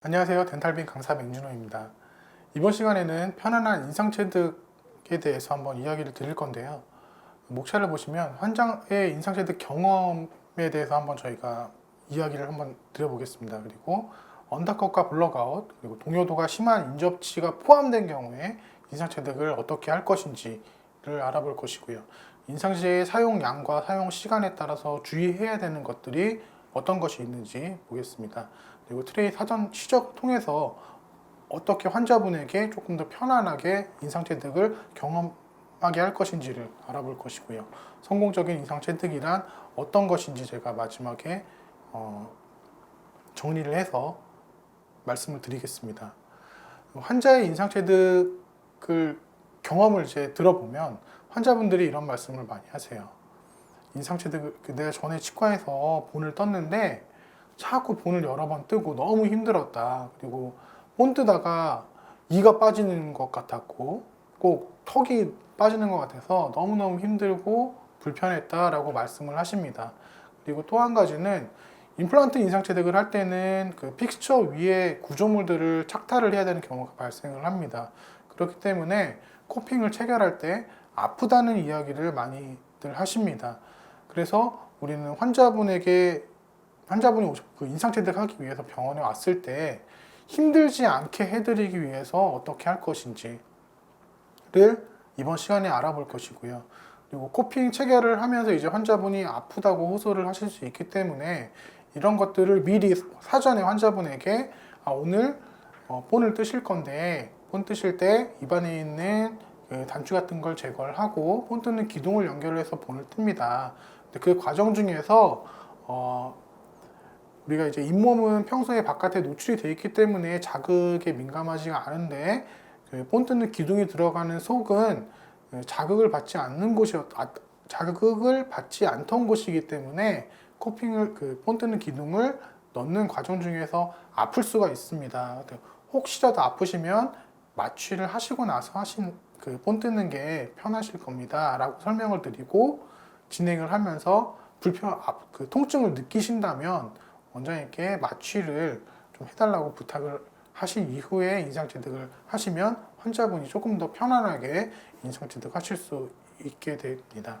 안녕하세요. 덴탈빈 강사 맹준호입니다. 이번 시간에는 편안한 인상 체득에 대해서 한번 이야기를 드릴 건데요. 목차를 보시면 환자의 인상 체득 경험에 대해서 한번 저희가 이야기를 한번 드려보겠습니다. 그리고 언더컷과 블럭아웃 그리고 동요도가 심한 인접치가 포함된 경우에 인상 체득을 어떻게 할 것인지를 알아볼 것이고요. 인상시의 사용 양과 사용 시간에 따라서 주의해야 되는 것들이 어떤 것이 있는지 보겠습니다. 그리고 트레이 사전 시적 통해서 어떻게 환자분에게 조금 더 편안하게 인상체득을 경험하게 할 것인지를 알아볼 것이고요. 성공적인 인상체득이란 어떤 것인지 제가 마지막에 어, 정리를 해서 말씀을 드리겠습니다. 환자의 인상체득을 경험을 이제 들어보면 환자분들이 이런 말씀을 많이 하세요. 인상체득을 그 내가 전에 치과에서 본을 떴는데 자꾸 본을 여러 번 뜨고 너무 힘들었다. 그리고 본 뜨다가 이가 빠지는 것 같았고 꼭 턱이 빠지는 것 같아서 너무너무 힘들고 불편했다라고 말씀을 하십니다. 그리고 또 한 가지는 임플란트 인상체득을 할 때는 그 픽스처 위에 구조물들을 착탈을 해야 되는 경우가 발생을 합니다. 그렇기 때문에 코핑을 체결할 때 아프다는 이야기를 많이들 하십니다. 그래서 우리는 환자분에게 환자분이 그 인상체득 하기 위해서 병원에 왔을 때 힘들지 않게 해드리기 위해서 어떻게 할 것인지를 이번 시간에 알아볼 것이고요. 그리고 코핑 체결을 하면서 이제 환자분이 아프다고 호소를 하실 수 있기 때문에 이런 것들을 미리 사전에 환자분에게 아, 오늘 어, 본을 뜨실 건데 본 뜨실 때 입안에 있는 그 단추 같은 걸 제거를 하고 본 뜨는 기둥을 연결해서 본을 뜹니다. 근데 그 과정 중에서 어, 우리가 이제 잇몸은 평소에 바깥에 노출이 되어 있기 때문에 자극에 민감하지가 않은데 그본 뜨는 기둥이 들어가는 속은 그 자극을 받지 않는 곳이 아, 자극을 받지 않던 곳이기 때문에 코핑을 그본 뜨는 기둥을 넣는 과정 중에서 아플 수가 있습니다. 혹시라도 아프시면 마취를 하시고 나서 하신 그본 뜨는 게 편하실 겁니다라고 설명을 드리고 진행을 하면서 불편 아, 그 통증을 느끼신다면 원장님께 마취를 좀 해달라고 부탁을 하신 이후에 인상체득을 하시면 환자분이 조금 더 편안하게 인상체득 하실 수 있게 됩니다.